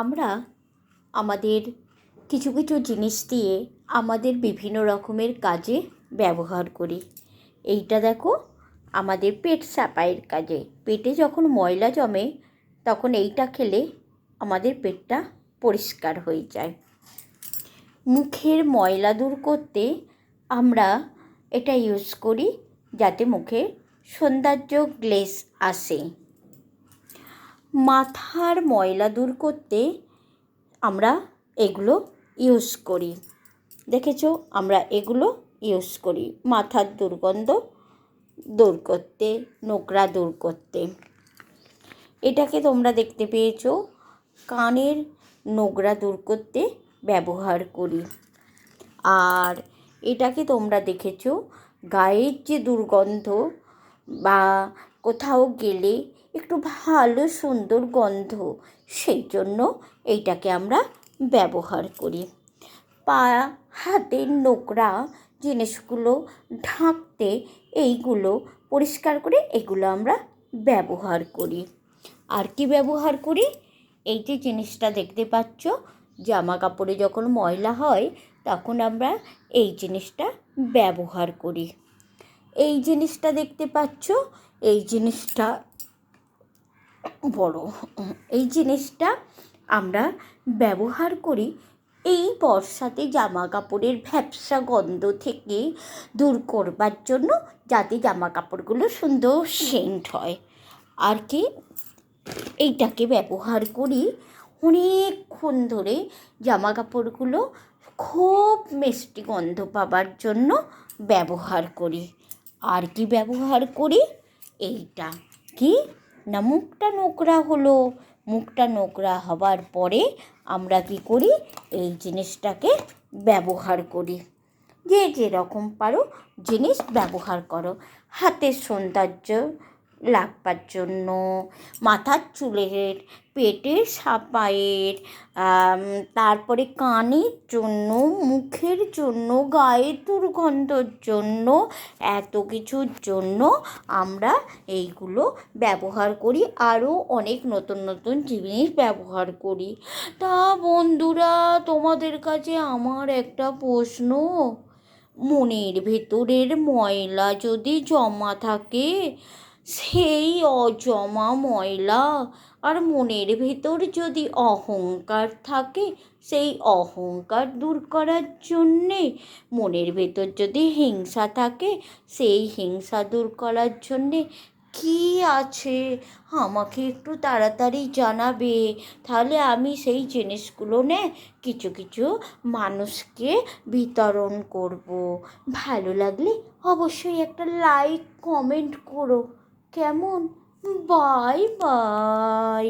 আমরা আমাদের কিছু কিছু জিনিস দিয়ে আমাদের বিভিন্ন রকমের কাজে ব্যবহার করি। এইটা দেখো, আমাদের পেট সাফাইয়ের কাজে। পেটে যখন ময়লা জমে, তখন এইটা খেলে আমাদের পেটটা পরিষ্কার হয়ে যায়। মুখের ময়লা দূর করতে আমরা এটা ইউজ করি যাতে মুখে সৌন্দর্য গ্লেস আসে। মাথার ময়লা দূর করতে আমরা এগুলো ইউজ করি। দেখেছ? আমরা এগুলো ইউজ করি। মাথার দুর্গন্ধ দূর করতে, নোংরা দূর করতে। এটাকে তোমরা দেখতে পেয়েছ। কানের নোংরা দূর করতে ব্যবহার করি। আর এটাকে তোমরা দেখেছ, গায়ের যে দুর্গন্ধ বা কোথাও গেলে একটু ভালো সুন্দর গন্ধ। সেই জন্য এইটাকে আমরা ব্যবহার করি। পা, হাতের নোংরা জিনিসগুলো ঢাকতে এইগুলো পরিষ্কার করে এগুলো আমরা ব্যবহার করি। আর কি ব্যবহার করি? এই যে জিনিসটা দেখতে পাচ্ছ জামা কাপড়ে যখন ময়লা হয় তখন আমরা এই জিনিসটা ব্যবহার করি। এই জিনিসটা দেখতে পাচ্ছ? এই জিনিসটা বড়। এই জিনিসটা আমরা ব্যবহার করি এই বর্ষাতে জামা কাপড়ের ভ্যাপসা গন্ধ থেকে দূর করবার জন্য, যাতে জামা কাপড়গুলো সুন্দর সেন্ট হয়। আর কি, এইটাকে ব্যবহার করি অনেকক্ষণ ধরে জামা কাপড়গুলো খুব মিষ্টি গন্ধ পাবার জন্য ব্যবহার করি। আর কি ব্যবহার করি? এইটা। কি? না, মুখটা নোংরা হলো। মুখটা নোংরা হবার পরে আমরা কি করি? এই জিনিসটাকে ব্যবহার করি। যে যেরকম পারো জিনিস ব্যবহার করো। হাতের সৌন্দর্য লাগবার জন্য। মাথার চুলের, পেটের সাপায়ের তারপরে কানের জন্য, মুখের জন্য, গায়ের দুর্গন্ধর জন্য, এত কিছুর জন্য আমরা এইগুলো ব্যবহার করি। আরও অনেক নতুন নতুন জিনিস ব্যবহার করি। তা বন্ধুরা, তোমাদের কাছে আমার একটা প্রশ্ন। মনের ভেতরের ময়লা যদি জমা থাকে সেই অজমা ময়লা। আর মনের ভেতর যদি অহংকার থাকে, সেই অহংকার দূর করার জন্যে, মনের ভেতর যদি হিংসা থাকে, সেই হিংসা দূর করার জন্যে কী আছে? আমাকে একটু তাড়াতাড়ি জানাবে। তাহলে আমি সেই জিনিসগুলো নে, কিছু কিছু মানুষকে বিতরণ করব। ভালো লাগলে অবশ্যই একটা লাইক, কমেন্ট করো। কেমন? Bye bye.